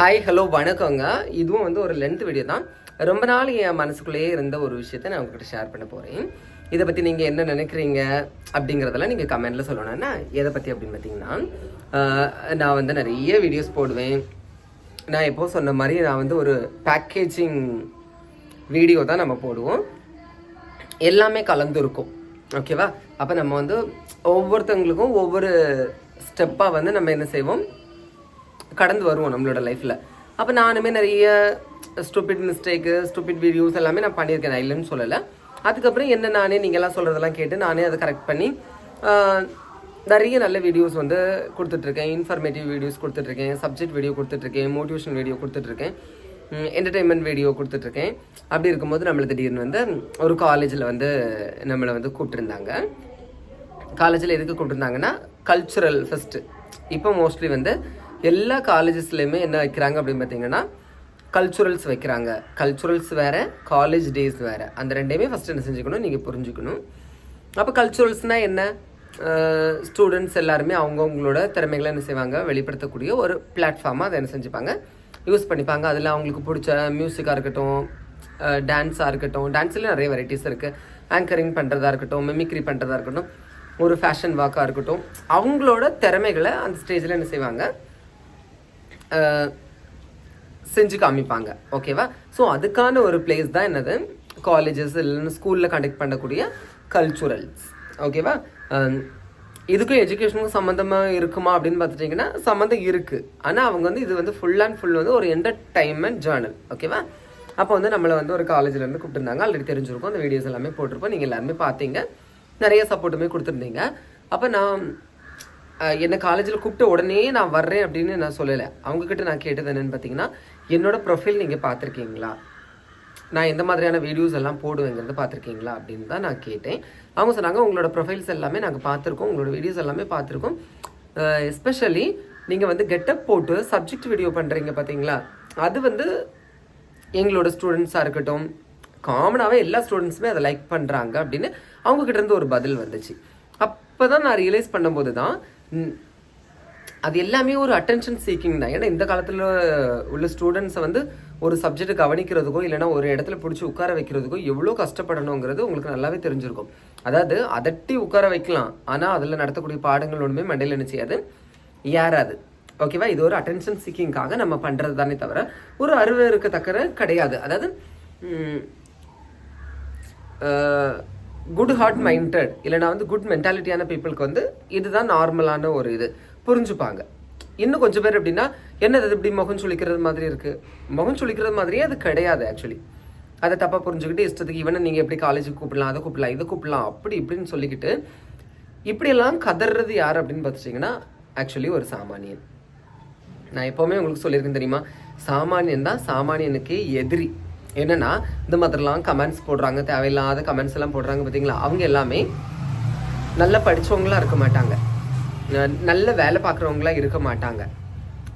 Hi hello வணக்கங்க. இதுவும் வந்து ஒரு லென்த் வீடியோ தான். ரொம்ப நாள் என் மனசுக்குள்ளேயே இருந்த ஒரு விஷயத்த நான் உங்ககிட்ட ஷேர் பண்ண போகிறேன் இதை பற்றி நீங்கள் என்ன நினைக்கிறீங்க அப்படிங்கிறதெல்லாம் நீங்கள் கமெண்டில் சொல்லணும்னா எதை பற்றி அப்படின்னு பார்த்தீங்கன்னா நான் வந்து நிறைய வீடியோஸ் போடுவேன். நான் எப்போ சொன்ன மாதிரி நான் வந்து ஒரு பேக்கேஜிங் வீடியோ தான் நம்ம போடுவோம். எல்லாமே கலந்து இருக்கும். ஓகேவா அப்போ நம்ம வந்து ஒவ்வொருத்தவங்களுக்கும் ஒவ்வொரு ஸ்டெப்பாக வந்து நம்ம என்ன செய்வோம்? கடந்து வருவோம் நம்மளோட லைஃப்பில் அப்போ நானுமே நிறைய ஸ்டூபிட் மிஸ்டேக்கு ஸ்டூபிட் வீடியோஸ் எல்லாமே நான் பண்ணியிருக்கேன். நான் இல்லைன்னு சொல்லலை. அதுக்கப்புறம் என்ன நானே நீங்கள்லாம் சொல்கிறதெல்லாம் கேட்டு நானே அதை கரெக்ட் பண்ணி நிறைய நல்ல வீடியோஸ் வந்து கொடுத்துட்ருக்கேன். இன்ஃபர்மேட்டிவ் வீடியோஸ் கொடுத்துட்ருக்கேன். சப்ஜெக்ட் வீடியோ கொடுத்துட்ருக்கேன். மோட்டிவேஷன் வீடியோ கொடுத்துட்ருக்கேன். என்டர்டெயின்மெண்ட் வீடியோ கொடுத்துட்ருக்கேன். அப்படி இருக்கும்போது நம்மளை திடீர்னு வந்து ஒரு காலேஜில் வந்து நம்மளை வந்து கூப்பிட்டுருந்தாங்க. காலேஜில் எதுக்கு கூப்பிட்டுருந்தாங்கன்னா கல்ச்சுரல் ஃபெஸ்ட்டு இப்போ மோஸ்ட்லி வந்து எல்லா காலேஜஸ்லையுமே என்ன வைக்கிறாங்க அப்படின்னு பார்த்தீங்கன்னா கல்ச்சுரல்ஸ் வைக்கிறாங்க. கல்ச்சுரல்ஸ் வேறு காலேஜ் டேஸ் வேறு. அந்த ரெண்டையுமே ஃபஸ்ட்டு என்ன செஞ்சுக்கணும்? நீங்கள் புரிஞ்சுக்கணும். அப்போ கல்ச்சுரல்ஸ்னால் என்ன? ஸ்டூடெண்ட்ஸ் எல்லாருமே அவங்கவுங்களோட திறமைகளை என்ன செய்வாங்க? வெளிப்படுத்தக்கூடிய ஒரு பிளாட்ஃபார்மாக அதை என்ன செஞ்சுப்பாங்க? யூஸ் பண்ணிப்பாங்க. அதில் அவங்களுக்கு பிடிச்ச மியூசிக்காக இருக்கட்டும் டான்ஸாக இருக்கட்டும். டான்ஸில் நிறைய வெரைட்டிஸ் இருக்குது ஆங்கரிங் பண்ணுறதா இருக்கட்டும் மிமிக்ரி பண்ணுறதா இருக்கட்டும் ஒரு ஃபேஷன் வாக்காக இருக்கட்டும். அவங்களோட திறமைகளை அந்த ஸ்டேஜில் என்ன செய்வாங்க? செஞ்சு காமிப்பாங்க. ஓகேவா? ஸோ அதுக்கான ஒரு பிளேஸ் தான் என்னது? காலேஜஸ் இல்லைன்னு ஸ்கூலில் கண்டக்ட் பண்ணக்கூடிய கல்ச்சுரல்ஸ் ஓகேவா? இதுக்கும் எஜுகேஷனுக்கும் சம்மந்தமாக இருக்குமா அப்படின்னு பார்த்துட்டிங்கன்னா சம்மந்தம் இருக்குது ஆனால் அவங்க வந்து இது வந்து ஃபுல் அண்ட் ஃபுல் வந்து ஒரு என்டர்டைன்மெண்ட் ஜேர்னல் ஓகேவா? அப்போ வந்து நம்மளை வந்து ஒரு காலேஜ்லேருந்து கூப்பிட்டுருந்தாங்க. ஆல்ரெடி தெரிஞ்சிருக்கும். அந்த வீடியோஸ் எல்லாமே போட்டிருப்போம். நீங்கள் எல்லாருமே பார்த்தீங்க. நிறைய சப்போர்ட்டுமே கொடுத்துருந்தீங்க. அப்போ நான் என்னை காலேஜில் கூப்பிட்ட உடனே நான் வர்றேன் அப்படின்னு நான் சொல்லலை. அவங்கக்கிட்ட நான் கேட்டது என்னென்னு பார்த்தீங்கன்னா என்னோடய ப்ரொஃபைல் நீங்கள் பார்த்துருக்கீங்களா? நான் எந்த மாதிரியான வீடியோஸ் எல்லாம் போடுவேங்கிறத பார்த்துருக்கீங்களா அப்படின்னு தான் நான் கேட்டேன். அவங்க சொன்னாங்க உங்களோட ப்ரொஃபைல்ஸ் எல்லாமே நாங்கள் பார்த்துருக்கோம் உங்களோட வீடியோஸ் எல்லாமே பார்த்துருக்கோம். எஸ்பெஷலி நீங்கள் வந்து கெட்டப் போட்டு சப்ஜெக்ட் வீடியோ பண்ணுறீங்க பார்த்தீங்களா அது வந்து எங்களோட ஸ்டூடெண்ட்ஸாக இருக்கட்டும் காமனாகவே எல்லா ஸ்டூடெண்ட்ஸுமே அதை லைக் பண்ணுறாங்க அப்படின்னு அவங்கக்கிட்டேருந்து இருந்து ஒரு பதில் வந்துச்சு. அப்போ தான் நான் ரியலைஸ் பண்ணும்போது தான் அது எல்லாமே ஒரு அட்டென்ஷன் சீக்கிங் தான். ஏன்னா இந்த காலத்தில் உள்ள ஸ்டூடெண்ட்ஸை வந்து ஒரு சப்ஜெக்ட் கவனிக்கிறதுக்கோ இல்லைன்னா ஒரு இடத்துல பிடிச்சி உட்கார வைக்கிறதுக்கோ எவ்வளோ கஷ்டப்படணுங்கிறது உங்களுக்கு நல்லாவே தெரிஞ்சிருக்கும். அதாவது அதட்டி உட்கார வைக்கலாம். ஆனால் அதில் நடத்தக்கூடிய பாடங்கள் ஒன்றுமே மண்டையில் என்ன செய்யாது? ஏறாது. ஓகேவா இது ஒரு அட்டென்ஷன் சீக்கிங்காக நம்ம பண்ணுறது தானே தவிர ஒரு அருவ இருக்கத்தக்கற கிடையாது. அதாவது குட் ஹார்ட் மைண்டட் இல்லைனா வந்து குட் மென்டாலிட்டியான பீப்புளுக்கு வந்து இதுதான் நார்மலான ஒரு இது. புரிஞ்சுப்பாங்க. இன்னும் கொஞ்சம் பேர் எப்படின்னா என்னது அது இப்படி முகம் சுழிக்கிறது மாதிரி இருக்குது முகம் சுழிக்கிறது மாதிரியே அது கிடையாது ஆக்சுவலி அதை தப்பாக புரிஞ்சுக்கிட்டு இஷ்டத்துக்கு இவனை நீங்கள் எப்படி காலேஜுக்கு கூப்பிடலாம் அதை கூப்பிடலாம் இதை கூப்பிடலாம் அப்படி இப்படின்னு சொல்லிக்கிட்டு இப்படியெல்லாம் கதறது யார் அப்படின்னு பார்த்துட்டிங்கன்னா ஆக்சுவலி ஒரு சாமானியன். நான் எப்போவுமே உங்களுக்கு சொல்லியிருக்கேன் தெரியுமா? சாமானியன் தான் சாமானியனுக்கு எதிரி. என்னென்னா இந்த மாதிரிலாம் கமெண்ட்ஸ் போடுறாங்க தேவையில்லாத கமெண்ட்ஸ் எல்லாம் போடுறாங்க பார்த்தீங்களா? அவங்க எல்லாமே நல்லா படித்தவங்களாம் இருக்க மாட்டாங்க. ந- நல்ல வேலை பார்க்குறவங்களாம் இருக்க மாட்டாங்க.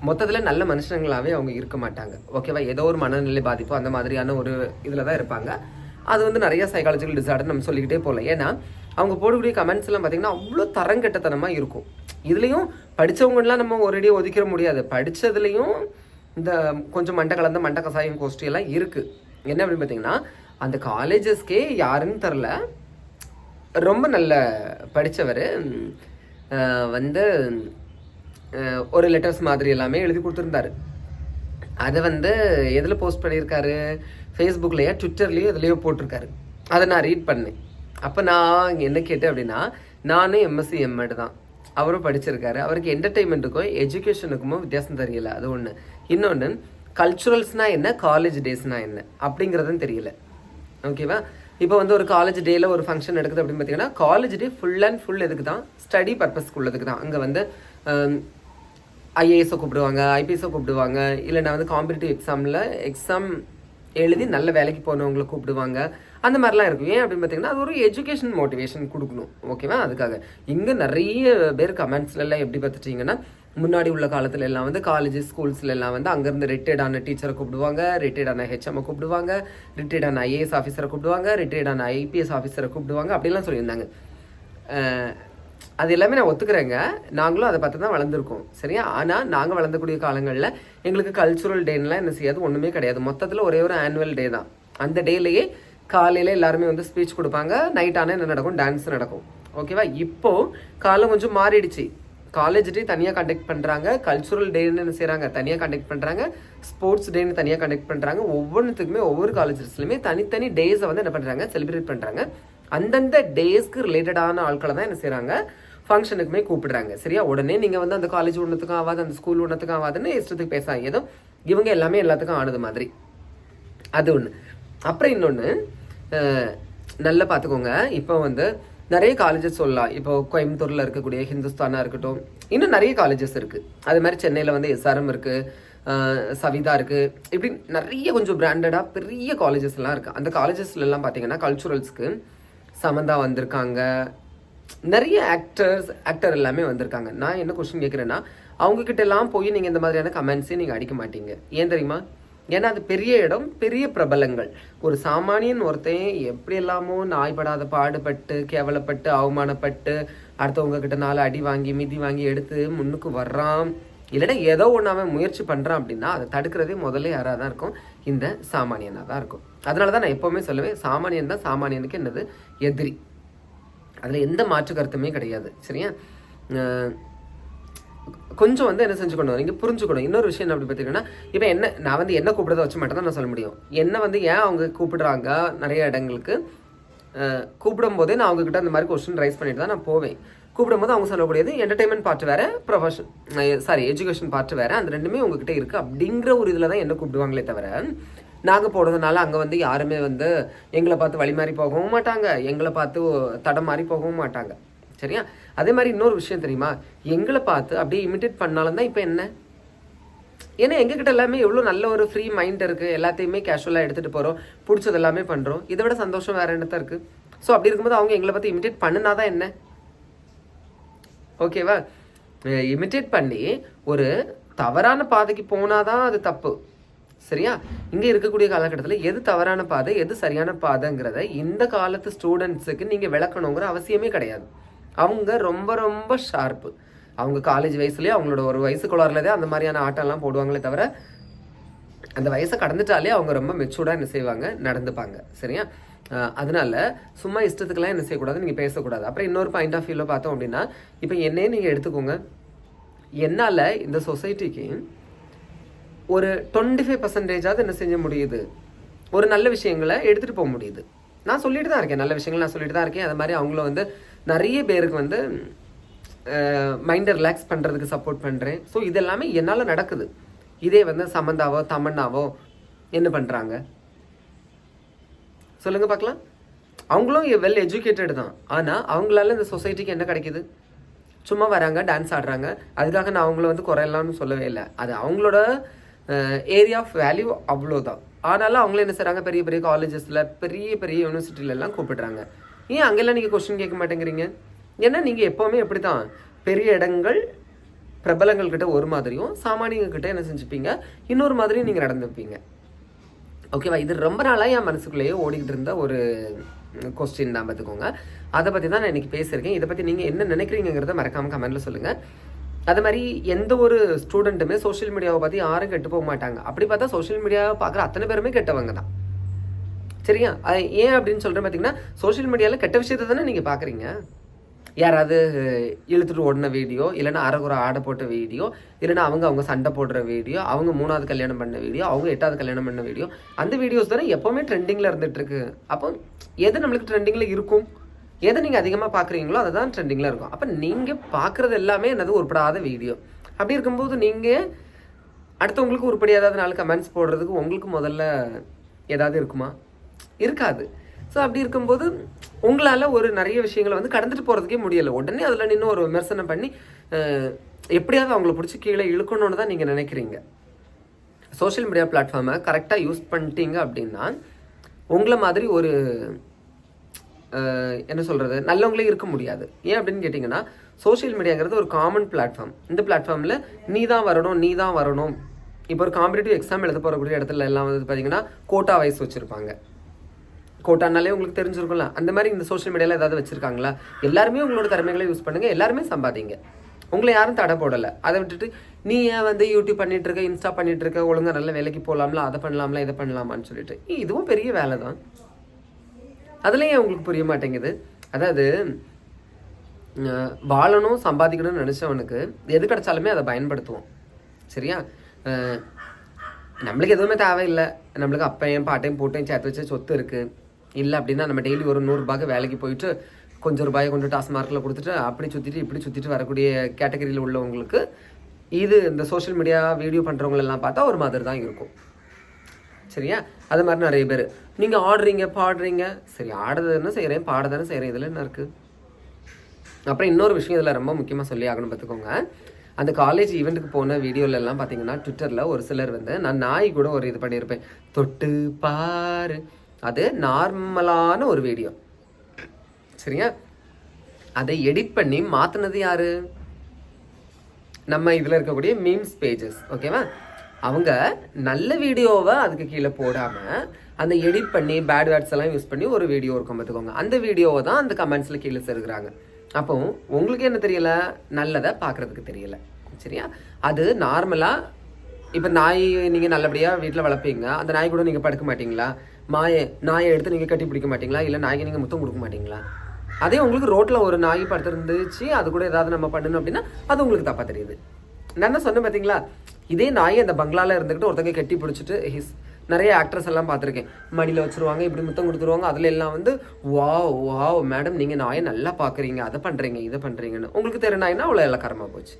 மொத்தத்தில் நல்ல மனுஷங்களாகவே அவங்க இருக்க மாட்டாங்க. ஓகேவா ஏதோ ஒரு மனநிலை பாதிப்பு அந்த மாதிரியான ஒரு இதில் தான் இருப்பாங்க. அது வந்து நிறைய சைக்காலஜிக்கல் டிசார்டர் நம்ம சொல்லிக்கிட்டே போகல. ஏன்னா அவங்க போடக்கூடிய கமெண்ட்ஸ் எல்லாம் பார்த்தீங்கன்னா அவ்வளோ தரங்கெட்டத்தனமாக இருக்கும். இதுலேயும் படித்தவங்கலாம் நம்ம ஒரேடியே ஒதுக்கிற முடியாது. படித்ததுலேயும் இந்த கொஞ்சம் மண்டை கலந்த மண்டை கசாயம் கோஷ்டி எல்லாம் இருக்குது என்ன அப்படின்னு பார்த்தீங்கன்னா அந்த காலேஜஸ்க்கே யாருன்னு தெரில. ரொம்ப நல்ல படித்தவர் வந்து ஒரு லெட்டர்ஸ் மாதிரி எல்லாமே எழுதி கொடுத்துருந்தாரு. அதை வந்து எதில் போஸ்ட் பண்ணியிருக்காரு? ஃபேஸ்புக்லேயோ ட்விட்டர்லேயோ எதுலேயோ போட்டிருக்காரு. அதை நான் ரீட் பண்ணேன். அப்போ நான் என்ன கேட்டேன் அப்படின்னா நானும் எம்எஸ்சி எம்எட் தான். அவரும் படிச்சிருக்காரு. அவருக்கு என்டர்டெயின்மெண்ட்டுக்கும் எஜுகேஷனுக்குமோ வித்தியாசம் தெரியல. அது ஒன்று இன்னொன்று கல்ச்சுரல்ஸ்னால் என்ன காலேஜ் டேஸ்னால் என்ன? அப்படிங்கிறதும் தெரியல. ஓகேவா இப்போ வந்து ஒரு காலேஜ் டேயில் ஒரு ஃபங்க்ஷன் நடக்குது அப்படின்னு பார்த்தீங்கன்னா college day full and full எதுக்கு தான்? ஸ்டடி பர்பஸ்க்கு உள்ளதுக்கு தான்? அங்கே வந்து ஐஏஎஸை கூப்பிடுவாங்க ஐபிஎஸை கூப்பிடுவாங்க இல்லைனா வந்து காம்படிட்டிவ் எக்ஸாமில் எக்ஸாம் எழுதி நல்ல வேலைக்கு போனவங்களை கூப்பிடுவாங்க. அந்த மாதிரிலாம் இருக்கும். ஏன் அப்படின்னு பார்த்தீங்கன்னா அது ஒரு எஜுகேஷன் மோட்டிவேஷன் கொடுக்கணும். ஓகேவா அதுக்காக. இங்கே நிறைய பேர் கமெண்ட்ஸ்லாம் எப்படி பார்த்துட்டிங்கன்னா முன்னாடி உள்ள காலத்துல எல்லாம் வந்து காலேஜ் ஸ்கூல்ஸ்ல எல்லாம் வந்து அங்கேருந்து ரிட்டையர்டான டீச்சரை கூப்பிடுவாங்க ரிட்டையர்டான ஹெச்எம் கூப்பிடுவாங்க ரிட்டையர்டான ஐஏஎஸ் ஆஃபீஸரை கூப்பிடுவாங்க ரிட்டையர்டான ஐபிஎஸ் ஆஃபீஸரை கூப்பிடுவாங்க அப்படிலாம் சொல்லியிருந்தாங்க. அது எல்லாமே நான் ஒத்துக்கிறேங்க. நாங்களும் அதை பார்த்து தான் வளர்ந்துருக்கோம். சரியா? ஆனால் நாங்கள் வளர்ந்தக்கூடிய காலங்களில் எங்களுக்கு கல்ச்சுரல் டேன்லாம் என்ன செய்யாது ஒன்றுமே கிடையாது. மொத்தத்தில் ஒரே ஒரு ஆனுவல் டே தான். அந்த டேலேயே காலையில் எல்லாருமே வந்து ஸ்பீச் கொடுப்பாங்க நைட் ஆனால் என்ன நடக்கும்? டான்ஸ் நடக்கும். ஓகேவா இப்போது காலம் கொஞ்சம் மாறிடுச்சு. காலேஜ் டே தனியாக கண்டக்ட் பண்ணுறாங்க கல்ச்சுரல் டேன்னு என்ன செய்கிறாங்க தனியாக கண்டக்ட் பண்ணுறாங்க ஸ்போர்ட்ஸ் டேன்னு தனியாக கண்டக்ட் பண்ணுறாங்க ஒவ்வொன்றுத்துக்குமே ஒவ்வொரு காலேஜஸ்லையுமே தனித்தனி டேஸை வந்து என்ன பண்ணுறாங்க செலிப்ரேட் பண்ணுறாங்க அந்தந்த டேஸ்க்கு ரிலேட்டடான ஆட்களை தான் என்ன செய்கிறாங்க ஃபங்க்ஷனுக்குமே கூப்பிடுறாங்க. சரியா? உடனே நீங்கள் வந்து அந்த காலேஜ் ஒன்றுத்துக்கும் ஆகாது அந்த ஸ்கூல் ஒன்றுத்துக்கும் ஆகாதுன்னு இஷ்டத்துக்கு பேசாங்க ஏதோ இவங்க எல்லாமே எல்லாத்துக்கும் ஆனது மாதிரி. அது ஒன்று அப்புறம் இன்னொன்று நல்லா பார்த்துக்கோங்க. இப்போ வந்து நிறைய காலேஜஸ் சொல்லலாம். இப்போ கோயம்புத்தூரில் இருக்கக்கூடிய ஹிந்துஸ்தானாக இருக்கட்டும் இன்னும் நிறைய காலேஜஸ் இருக்குது அது மாதிரி சென்னையில் வந்து எஸ்ஆர்எம் இருக்குது சவிதா இருக்குது இப்படி நிறைய கொஞ்சம் பிராண்டடாக பெரிய காலேஜஸ்லாம் இருக்குது அந்த காலேஜஸ்லலாம் பார்த்தீங்கன்னா கல்ச்சுரல்ஸ்க்கு சமந்தா வந்திருக்காங்க. நிறைய ஆக்டர்ஸ் ஆக்டர் எல்லாமே வந்திருக்காங்க. நான் என்ன கொஸ்டின் கேட்குறேன்னா அவங்கக்கிட்ட எல்லாம் போய் நீங்கள் இந்த மாதிரியான கமெண்ட்ஸே நீங்கள் அடிக்க மாட்டீங்க. ஏன் தெரியுமா? ஏன்னா அது பெரிய இடம் பெரிய பிரபலங்கள். ஒரு சாமானியன் ஒருத்தன் எப்படி எல்லாமோ நாய்படாத பாடுபட்டு கேவலப்பட்டு அவமானப்பட்டு அடுத்தவங்க கிட்ட நாலு அடி வாங்கி மிதி வாங்கி எடுத்து முன்னுக்கு வர்றான். இல்லைன்னா ஏதோ ஒன்று அவன் முயற்சி பண்ணுறான் அப்படின்னா அதை தடுக்கிறதே முதல்ல யாராக தான் இருக்கும்? இந்த சாமானியனாக தான் இருக்கும். அதனால தான் நான் எப்போவுமே சொல்லுவேன் சாமானியன் தான் சாமானியனுக்கு என்னது? எதிரி. அதில் எந்த மாற்று கருத்துமே கிடையாது. சரியா? கொஞ்சம் வந்து என்ன செஞ்சுக்கணும்? நீங்கள் புரிஞ்சுக்கணும். இன்னொரு விஷயம் என்ன அப்படி பார்த்தீங்கன்னா இப்போ என்ன நான் வந்து என்ன கூப்பிடுறத வச்சு மட்டும் தான் நான் சொல்ல முடியும். என்ன வந்து ஏன் அவங்க கூப்பிடுறாங்க நிறைய இடங்களுக்கு? கூப்பிடும் போதே நான் அவங்கக்கிட்ட அந்த மாதிரி கொஸ்டின் ரைஸ் பண்ணிட்டு தான் நான் போவேன். கூப்பிடும்போது அவங்க சொல்லக்கூடியது என்டர்டைன்மெண்ட் பார்ட் வேறு ப்ரொஃபஷன் சாரி எஜுகேஷன் பார்ட் வேறு அந்த ரெண்டுமே உங்ககிட்ட இருக்குது அப்படிங்கிற ஒரு இதில் தான் என்ன கூப்பிடுவாங்களே தவிர நாங்கள் போடுறதுனால அங்கே வந்து யாருமே வந்து எங்களை பார்த்து வழி மாறி போகவும் மாட்டாங்க. எங்களை பார்த்து தடம் மாறி போகவும் மாட்டாங்க. சரியா? அதே மாதிரி இன்னொரு விஷயம் தெரியுமா? எங்களை பார்த்து அப்படியே இமிட்டேட் பண்ணாலும் தான் இப்போ என்ன? ஏன்னா எங்ககிட்ட எல்லாமே எவ்வளோ நல்ல ஒரு ஃப்ரீ மைண்ட் இருக்குது எல்லாத்தையுமே கேஷுவலாக எடுத்துகிட்டு போகிறோம் பிடிச்சது எல்லாமே பண்ணுறோம் இதை விட சந்தோஷம் வேறு என்னத்தான் இருக்குது ஸோ அப்படி இருக்கும்போது அவங்க எங்களை பற்றி இமிட்டேட் பண்ணுனா தான் என்ன? ஓகேவா இமிட்டேட் பண்ணி ஒரு தவறான பாதைக்கு போனாதான் அது தப்பு. சரியா? இங்கே இருக்கக்கூடிய காலகட்டத்தில் எது தவறான பாதை எது சரியான பாதைங்கிறத இந்த காலத்து ஸ்டூடெண்ட்ஸுக்கு நீங்கள் விளக்கணுங்கிற அவசியமே கிடையாது. அவங்க ரொம்ப ரொம்ப ஷார்ப்பு அவங்க காலேஜ் வயசுலேயே அவங்களோட ஒரு வயசு குளாரில் தான் அந்த மாதிரியான ஆட்டம்லாம் போடுவாங்களே தவிர அந்த வயசை கடந்துட்டாலே அவங்க ரொம்ப மெச்சூர்டாக என்ன செய்வாங்க? நடந்துப்பாங்க. சரியா? அதனால சும்மா இஷ்டத்துக்கெல்லாம் என்ன செய்யக்கூடாது நீங்கள் பேசக்கூடாது. அப்புறம் இன்னொரு பாயிண்ட் ஆஃப் வியூவில் பார்த்தோம் அப்படின்னா இப்போ என்னையே நீங்கள் எடுத்துக்கோங்க. என்னால் இந்த சொசைட்டிக்கு ஒரு டுவெண்ட்டி ஃபைவ் பர்சன்டேஜாவது என்ன செஞ்ச முடியுது? ஒரு நல்ல விஷயங்களை எடுத்துகிட்டு போக முடியுது. நான் சொல்லிட்டு தான் இருக்கேன். நல்ல விஷயங்கள் நான் சொல்லிட்டு தான் இருக்கேன். அது மாதிரி அவங்கள வந்து நிறைய பேருக்கு வந்து மைண்டை ரிலாக்ஸ் பண்ணுறதுக்கு சப்போர்ட் பண்ணுறேன் ஸோ இது எல்லாமே என்னால் நடக்குது. இதே வந்து சமந்தாவோ தமன்னாவோ என்ன பண்ணுறாங்க சொல்லுங்கள் பார்க்கலாம். அவங்களும் வெல் எஜுகேட்டட் தான். ஆனால் அவங்களால இந்த சொசைட்டிக்கு என்ன கிடைக்குது? சும்மா வராங்க டான்ஸ் ஆடுறாங்க. அதுக்காக நான் அவங்கள வந்து குறையலாம்னு சொல்லவே இல்லை. அது அவங்களோட ஏரியா ஆஃப் வேல்யூ அவ்வளோதான் ஆனாலும் அவங்களும் என்ன செய்கிறாங்க பெரிய பெரிய காலேஜஸில் பெரிய பெரிய யூனிவர்சிட்டியிலலாம் கூப்பிடுறாங்க. ஏன் அங்கெல்லாம் நீங்கள் கொஸ்டின் கேட்க மாட்டேங்கிறீங்க? ஏன்னா நீங்கள் எப்போவுமே எப்படி தான் பெரிய இடங்கள் பிரபலங்கள் கிட்ட ஒரு மாதிரியும் சாமானியங்க கிட்ட என்ன செஞ்சுப்பீங்க? இன்னொரு மாதிரியும் நீங்கள் நடந்துப்பீங்க. ஓகேவா இது ரொம்ப நாளாக என் மனசுக்குள்ளேயே ஓடிக்கிட்டு இருந்த ஒரு கொஸ்டின் தான் பார்த்துக்கோங்க. அதை பற்றி தான் நான் இன்னைக்கு பேசியிருக்கேன். இதை பற்றி நீங்கள் என்ன நினைக்கிறீங்கிறத மறக்காமல் கமெண்ட்டில் சொல்லுங்கள் அது மாதிரி எந்த ஒரு ஸ்டூடெண்ட்டுமே சோஷியல் மீடியாவை பற்றி யாரும் கெட்டு போக மாட்டாங்க. அப்படி பார்த்தா சோஷியல் மீடியாவை பார்க்குற அத்தனை பேருமே கெட்டவங்க தான். சரியா? அது ஏன் அப்படின்னு சொல்கிறேன் பார்த்தீங்கன்னா சோஷியல் மீடியாவில் கெட்ட விஷயத்தை தானே நீங்கள் பார்க்குறீங்க யாராவது இழுத்துட்டு ஓடின வீடியோ இல்லைன்னா அரைகுறை ஆடை போட்ட வீடியோ இல்லைன்னா அவங்க அவங்க சண்டை போடுற வீடியோ அவங்க மூணாவது கல்யாணம் பண்ண வீடியோ அவங்க எட்டாவது கல்யாணம் பண்ண வீடியோ அந்த வீடியோஸ் தானே எப்போவுமே ட்ரெண்டிங்கில் இருந்துகிட்ருக்கு அப்போ எது நம்மளுக்கு ட்ரெண்டிங்கில் இருக்கும்? எதை நீங்கள் அதிகமாக பார்க்குறீங்களோ அதுதான் ட்ரெண்டிங்கில் இருக்கும். அப்போ நீங்கள் பார்க்குறது எல்லாமே என்னது உருப்படாத வீடியோ. அப்படி இருக்கும்போது நீங்கள் அடுத்தவங்களுக்கு உருப்படி ஏதாவது நாலு கமெண்ட்ஸ் போடுறதுக்கு உங்களுக்கு முதல்ல ஏதாவது இருக்குமா? இருக்காது. ஸோ அப்படி இருக்கும்போது உங்களால் ஒரு நிறைய விஷயங்களை வந்து கடந்துட்டு போகிறதுக்கே முடியலை. உடனே அதில் நின்று ஒரு விமர்சனம் பண்ணி எப்படியாவது அவங்கள பிடிச்சி கீழே இழுக்கணும்னு தான் நீங்கள் நினைக்கிறீங்க. சோஷியல் மீடியா பிளாட்ஃபார்மை கரெக்டாக யூஸ் பண்ணிட்டீங்க அப்படின்னா உங்களை மாதிரி ஒரு என்ன சொல்கிறது நல்லவங்களே இருக்க முடியாது. ஏன் அப்படின்னு கேட்டிங்கன்னா சோஷியல் மீடியாங்கிறது ஒரு காமன் பிளாட்ஃபார்ம் இந்த பிளாட்ஃபார்மில் நீ தான் வரணும் நீ தான் வரணும். இப்போ ஒரு காம்படிட்டிவ் எக்ஸாம் எழுத போகக்கூடிய இடத்துல எல்லாம் வந்து பார்த்தீங்கன்னா கோட்டா வைஸ் வச்சுருப்பாங்க. கோட்டானாலே உங்களுக்கு தெரிஞ்சிருக்கும்ல. அந்த மாதிரி இந்த சோஷியல் மீடியாவில் ஏதாவது வச்சுருக்காங்களா? எல்லாருமே உங்களோட திறமைகளை யூஸ் பண்ணுங்கள் எல்லாருமே சம்பாதிங்க. உங்களை யாரும் தடை போடலை. அதை விட்டுட்டு நீ ஏன் வந்து யூடியூப் பண்ணிட்டு இருக்க இன்ஸ்டா பண்ணிட்டு இருக்க ஒழுங்கா நல்ல வேலைக்கு போகலாம்ல அதை பண்ணலாம்ல இதை பண்ணலாமான்னு சொல்லிட்டு? இதுவும் பெரிய வேலை தான். அதுலயும் ஏன் உங்களுக்கு புரிய மாட்டேங்குது? அதாவது வாழணும் சம்பாதிக்கணும்னு நினச்சவனுக்கு எது கிடைச்சாலுமே அதை பயன்படுத்துவோம். சரியா? நம்மளுக்கு எதுவுமே தேவையில்லை. நம்மளுக்கு அப்பையும் பாட்டையும் போட்டையும் சேர்த்து வச்ச சொத்து இருக்குது இல்லை அப்படின்னா நம்ம டெய்லி ஒரு நூறுரூபாய்க்கு வேலைக்கு போயிட்டு கொஞ்சம் ரூபாயை கொண்டு டாஸ்மார்க்கில் கொடுத்துட்டு அப்படி சுற்றிட்டு இப்படி சுற்றிட்டு வரக்கூடிய கேட்டகரியில் உள்ளவங்களுக்கு இது இந்த சோஷியல் மீடியா வீடியோ பண்ணுறவங்களெல்லாம் பார்த்தா ஒரு மாதிரி தான் இருக்கும். சரியா? அது மாதிரி நிறைய பேர். நீங்கள் ஆடுறீங்க பாடுறீங்க. சரி ஆடுறதுன்னு செய்கிறேன் பாடுறதுன்னு செய்கிறேன் இதில் என்ன இருக்குது அப்புறம் இன்னொரு விஷயம் இதில் ரொம்ப முக்கியமாக சொல்லி ஆகணும் பார்த்துக்கோங்க. அந்த காலேஜ் ஈவெண்ட்டுக்கு போன வீடியோலெல்லாம் பார்த்தீங்கன்னா ட்விட்டரில் ஒரு சிலர் வந்து நான் நாய் கூட ஒரு இது பண்ணியிருப்பேன். தொட்டு பாரு. அது நார்மலான ஒரு வீடியோ. சரியா? அதை எடிட் பண்ணி மாற்றினது யார்? நம்ம இதில் இருக்கக்கூடிய மீம்ஸ் பேஜஸ் ஓகேவா அவங்க நல்ல வீடியோவை அதுக்கு கீழே போடாமல் அந்த எடிட் பண்ணி பேட் வேர்ட்ஸ் எல்லாம் யூஸ் பண்ணி ஒரு வீடியோ இருக்கும் பார்த்துக்கோங்க அந்த வீடியோவை தான் அந்த கமெண்ட்ஸில் கீழே செருகிறாங்க. அப்போ உங்களுக்கு என்ன தெரியல? நல்லதை பார்க்குறதுக்கு தெரியல. சரியா? அது நார்மலாக இப்போ நாய் நீங்கள் நல்லபடியாக வீட்டில் வளர்ப்பீங்க. அந்த நாய் கூட நீங்கள் படுக்க மாட்டீங்களா? மாயை நாயை எடுத்து நீங்கள் கட்டி பிடிக்க மாட்டீங்களா? இல்லை நாய்க்கு நீங்கள் முத்தம் கொடுக்க மாட்டீங்களா? அதே உங்களுக்கு ரோட்டில் ஒரு நாய் படுத்திருந்துச்சு அது கூட ஏதாவது நம்ம பண்ணணும் அப்படின்னா அது உங்களுக்கு தப்பாக தெரியுது. நான் என்ன சொன்னேன் பார்த்தீங்களா இதே நாய் அந்த பங்களாவில் இருந்துக்கிட்டு ஒருத்தங்க கட்டி பிடிச்சிட்டு ஹிஸ் நிறைய ஆக்ட்ரஸ் எல்லாம் பார்த்துருக்கேன். மடியில் வச்சுருவாங்க இப்படி முத்தம் கொடுத்துருவாங்க அதில் எல்லாம் வந்து வாவ் வாவ் மேடம் நீங்கள் நாயை நல்லா பார்க்குறீங்க அதை பண்ணுறீங்க இதை பண்ணுறீங்கன்னு உங்களுக்கு தெரிய நாய்னா அவ்வளோ இலக்காரமாக போச்சு.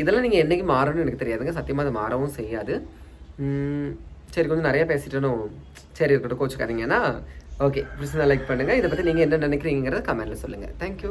இதெல்லாம் நீங்கள் என்றைக்கு மாறணும்னு எனக்கு தெரியாதுங்க. சத்தியமாக அது மாறவும் செய்யாது. சரி கொஞ்சம் நிறைய பேசிட்டேனும் சரி இருக்கட்டும் கோச்சுக்காதீங்கன்னா ஓகே பிடிச்சதா லைக் பண்ணுங்கள் இதை பற்றி நீங்கள் என்ன நினைக்கிறீங்கிறத கமெண்ட்டில் சொல்லுங்கள் தேங்க்யூ